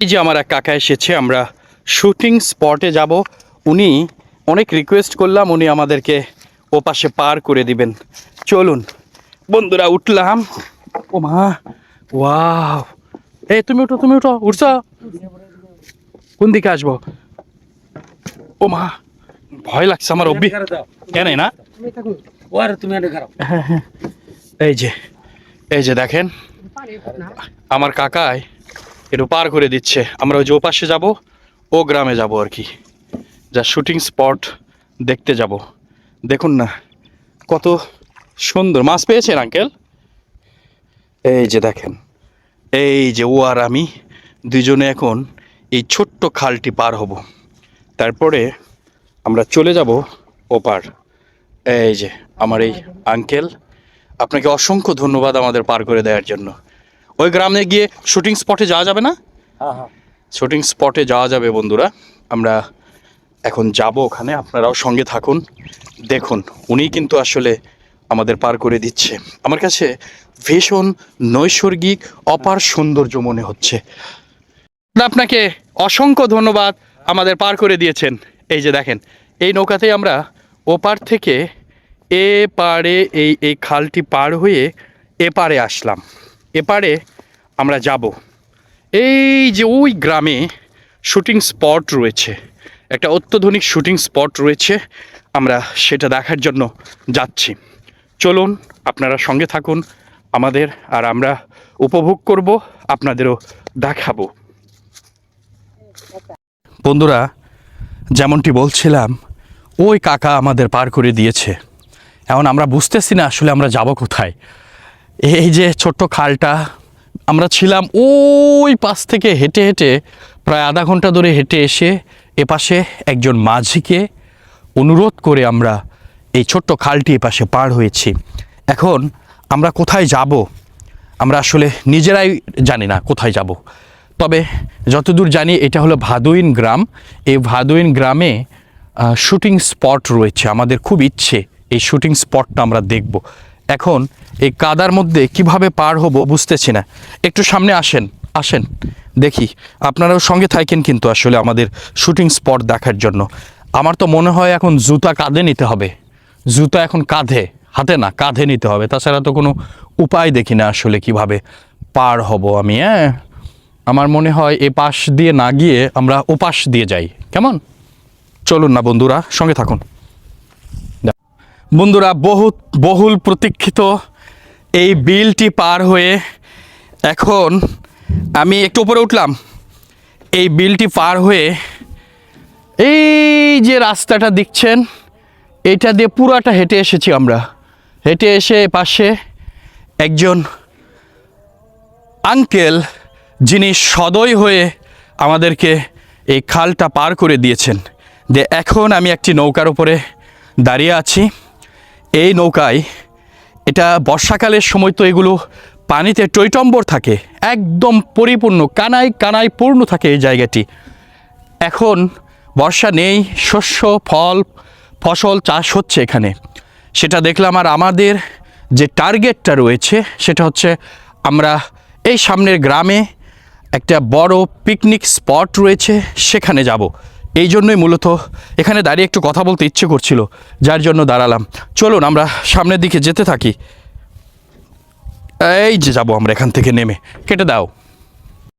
এই যে আমার এক কাকা এসেছে আমরা শুটিং স্পটে যাব। উনি অনেক রিকোয়েস্ট করলাম উনি আমাদেরকে ও পাশে পার করে দিবেন। চলুন। বন্ধুরা উঠলাম। ও মা ওয়াও। এই তুমি উঠো তুমি উঠো উঠছ? কোন দিকে আসব? ও মা ভয় লাগছে আমার অভ্যি কেন না? এটা খারাপ। এই যে এই যে দেখেন আমার কাকাই একটু পার করে দিচ্ছে। আমরা ওই যে ওপাশে যাব ও গ্রামে যাব আর কি। যা শুটিং স্পট দেখতে যাব। দেখুন না কত সুন্দর। মাছ পেয়েছেন আঙ্কেল এই যে দেখেন। এই যে ও আর আমি দুজনে এখন এই ছোট্ট খালটি পার হব। তারপরে আমরা চলে যাব ওপার। এই যে আমার এই আঙ্কেল আপনাকে অসংখ্য ধন্যবাদ আমাদের পার করে দেওয়ার জন্য। ওই গ্রামে গিয়ে শুটিং স্পটে যাওয়া যাবে না? হ্যাঁ হ্যাঁ। শুটিং স্পটে যাওয়া যাবে বন্ধুরা। আমরা এখন যাব ওখানে আপনারাও সঙ্গে থাকুন। দেখুন উনি কিন্তু আসলে আমাদের পার করে দিচ্ছে। আমার কাছে ভীষণ নৈসর্গিক অপার সৌন্দর্য মনে হচ্ছে। আপনাকে অসংখ্য ধন্যবাদ আমাদের পার করে দিয়েছেন। এই যে দেখেন এই নৌকাতেই আমরা ওপার থেকে এ পারে এই এই খালটি পার হয়ে এপারে আসলাম। এপারে আমরা যাব। এই যে ওই গ্রামে শুটিং স্পট রয়েছে। একটা অত্যাধুনিক শুটিং স্পট রয়েছে। আমরা সেটা দেখার জন্য যাচ্ছি। চলুন, আপনারা সঙ্গে থাকুন। আমাদের আর আমরা উপভোগ করব, আপনাদেরও দেখাবো। বন্ধুরা, যেমনটি বলছিলাম, ওই কাকা আমাদের পার করে দিয়েছে। এখন আমরা বুঝতেছি না আসলে আমরা যাব কোথায়। এই যে ছোট্ট খালটা, আমরা ছিলাম ওই পাশ থেকে হেঁটে হেঁটে প্রায় আধা ঘণ্টা ধরে হেঁটে এসে এপাশে একজন মাঝিকে অনুরোধ করে আমরা এই ছোট্ট খালটি এপাশে পার হয়েছি। এখন আমরা কোথায় যাব? আমরা আসলে নিজেরাই জানি না কোথায় যাব। তবে যতদূর জানি, এটা হলো ভাদুইন গ্রাম। এই ভাদুইন গ্রামে শুটিং স্পট রয়েছে। আমাদের খুব ইচ্ছে এই শুটিং স্পটটা আমরা দেখব। এখন এই কাদার মধ্যে কীভাবে পার হব বুঝতেছি না। একটু সামনে আসেন আসেন। দেখি, আপনারাও সঙ্গে থাকেন কিন্তু আসলে আমাদের শুটিং স্পট দেখার জন্য। আমার তো মনে হয় এখন জুতা কাঁধে নিতে হবে। জুতা এখন কাঁধে, হাতে না, কাঁধে নিতে হবে। তাছাড়া তো কোনো উপায় দেখি না আসলে কীভাবে পার হব আমি হ্যাঁ? আমার মনে হয় এ পাশ দিয়ে না গিয়ে আমরা ও পাশ দিয়ে যাই। কেমন? চলুন না বন্ধুরা, সঙ্গে থাকুন। বন্ধুরা, বহুত বহুল প্রতীক্ষিত এই বিলটি পার হয়ে এখন আমি একটু উপরে উঠলাম। এই বিলটি পার হয়ে এই যে রাস্তাটা দেখছেন, এটা দিয়ে পুরাটা হেঁটে এসেছি আমরা। হেঁটে এসে পাশে একজন আঙ্কেল যিনি সদয় হয়ে আমাদেরকে এই খালটা পার করে দিয়েছেন। যে এখন আমি একটি নৌকার উপরে দাঁড়িয়ে আছি। এই নৌকায়, এটা বর্ষাকালের সময় তো এগুলো পানিতে টৈটম্বর থাকে, একদম পরিপূর্ণ, কানায় কানায় পূর্ণ থাকে এই জায়গাটি। এখন বর্ষা নেই, শস্য, ফল, ফসল চাষ হচ্ছে এখানে। সেটা দেখলাম আর আমাদের যে টার্গেটটা রয়েছে, সেটা হচ্ছে আমরা এই সামনের গ্রামে একটা বড় পিকনিক স্পট রয়েছে, সেখানে যাব। এই জন্যই মূলত এখানে দাঁড়িয়ে একটু কথা বলতে ইচ্ছে করছিল, যার জন্য দাঁড়ালাম। চলুন, আমরা সামনের দিকে যেতে থাকি। এই যে যাব আমরা এখান থেকে নেমে। কেটে দাও।